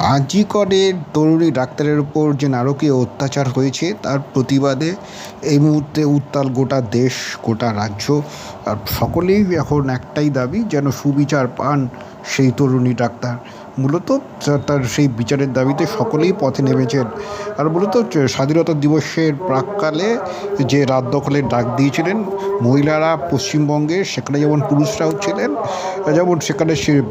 আজিকরের তরুণী ডাক্তারের উপর যে নারকীয় অত্যাচার হয়েছে, তার প্রতিবাদে এই মুহূর্তে উত্তাল গোটা দেশ, গোটা রাজ্য, আর সকলেই এখন একটাই দাবি, যেন সুবিচার পান সেই তরুণী ডাক্তার। মূলত তার সেই বিচারের দাবিতে সকলেই পথে নেমেছেন। আর মূলত স্বাধীনতা দিবসের প্রাককালে যে রাত দখলের ডাক দিয়েছিলেন মহিলারা পশ্চিমবঙ্গে, সেখানে যেমন পুরুষরাও ছিলেন যেমন সেখানে সে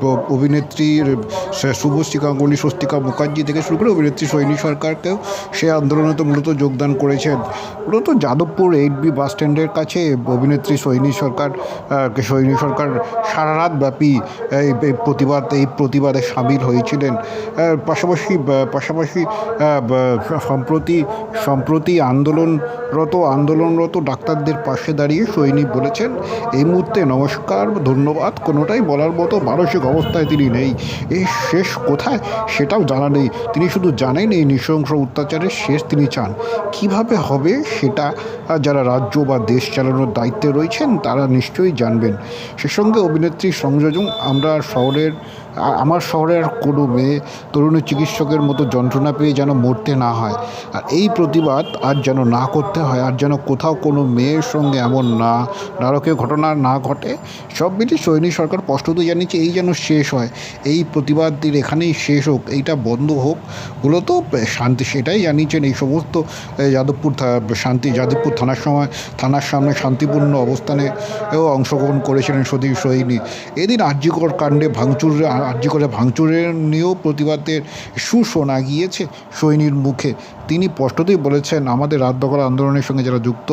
সে- শুভশ্রী গাঙ্গুলি, স্বস্তিকা মুখার্জি থেকে শুরু করে অভিনেত্রী সৈনী সরকারকেও সে আন্দোলনে তো মূলত যোগদান করেছেন। মূলত যাদবপুর এইট বি বাস স্ট্যান্ডের কাছে অভিনেত্রী সৈনী সরকার সৈনী সরকার সারা রাত ব্যাপী এই প্রতিবাদ, এই প্রতিবাদে সামিল হয়েছিলেন। পাশাপাশি পাশাপাশি সম্প্রতি সম্প্রতি আন্দোলনরত আন্দোলনরত ডাক্তারদের পাশে দাঁড়িয়ে সৈনিক বলেছেন, এই মুহূর্তে নমস্কার, ধন্যবাদ, কোনোটাই বলার মতো মানসিক অবস্থায় তিনি নেই। এই শেষ কোথায়? সেটাও জানা নেই। তিনি শুধু জানেন, এই নৃশংস অত্যাচারের শেষ তিনি চান। কীভাবে হবে সেটা যারা রাজ্য বা দেশ চালানোর দায়িত্বে রয়েছেন, তারা নিশ্চয়ই জানবেন। সে সঙ্গে অভিনেত্রী সংযোজন, আমরা শহরের আমার শহরের কোনো মেয়ে তরুণী চিকিৎসকের মতো যন্ত্রণা পেয়ে যেন মরতে না হয়। আর এই প্রতিবাদ আর যেন না করতে হয়, আর যেন কোথাও কোনো মেয়ের সঙ্গে এমন না, নারকীয় ঘটনা না ঘটে, সব মিলিয়ে সৈনিক সরকার স্পষ্টত জানিয়েছে এই যেন শেষ হয়। এই প্রতিবাদটির এখানেই শেষ হোক, এইটা বন্ধ হোক। মূলত শান্তি সেটাই জানিয়েছেন এই সমস্ত যাদবপুর শান্তি, যাদবপুর থানার সময়, থানার সামনে শান্তিপূর্ণ অবস্থানে অংশগ্রহণ করেছিলেন সদী সৈনী। এদিন আর্যিকর কাণ্ডে ভাঙচুর আর্যিকরে ভাঙচুরের নিয়েও প্রতিবাদের সুশোনা গিয়েছে। সৈনির মুখে তিনি স্পষ্টতই বলেছেন, আমাদের রাত দখল আন্দোলনের সঙ্গে যারা যুক্ত,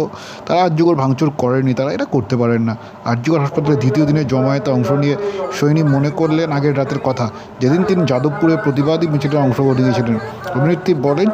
তারা আর্যগর ভাঙচুর করেনি, তারা এটা করতে পারেন না। আর্যিকর হাসপাতালে দ্বিতীয় দিনে জমায়েতে অংশ নিয়ে সৈনী মনে করলেন আগের রাতের কথা। যেদিন তিনি যাদবপুরে প্রতিবাদী মিছিলে অংশগ্রহণ দিয়েছিলেন অভিনেত্রী বলেন